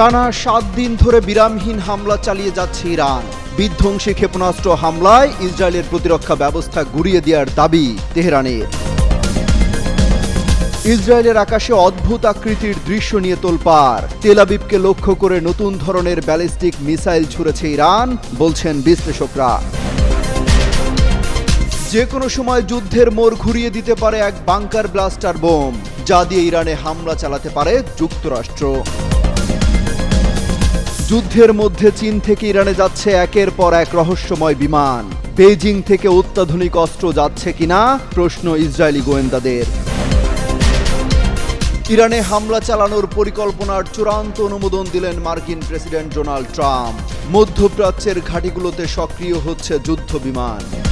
টানা সাত দিন ধরে বিরামহীন হামলা চালিয়ে যাচ্ছে ইরান। বিধ্বংসী ক্ষেপণাস্ত্র হামলায় ইসরায়েলের প্রতিরক্ষা ব্যবস্থা গুড়িয়ে দেওয়ার দাবি তেহরানের। ইসরায়েলের আকাশে অদ্ভুত আকৃতির দৃশ্য নিয়ে তোলপার তেলাবিবকে লক্ষ্য করে নতুন ধরনের ব্যালিস্টিক মিসাইল ছুড়েছে ইরান, বলছেন বিশ্লেষকরা। যে কোনো সময় যুদ্ধের মোড় ঘুরিয়ে দিতে পারে এক বাংকার ব্লাস্টার বোম, যা দিয়ে ইরানে হামলা চালাতে পারে যুক্তরাষ্ট্র। যুদ্ধের মধ্যে চীন থেকে ইরানে যাচ্ছে একের পর এক রহস্যময় বিমান। বেজিং থেকে অত্যাধুনিক অস্ত্র যাচ্ছে কিনা? প্রশ্ন ইসরায়েলি গোয়েন্দাদের। ইরানে হামলা চালানোর পরিকল্পনার চূড়ান্ত অনুমোদন দিলেন মার্কিন প্রেসিডেন্ট ডোনাল্ড ট্রাম্প। মধ্যপ্রাচ্যের ঘাঁটিগুলোতে সক্রিয় হচ্ছে যুদ্ধ বিমান।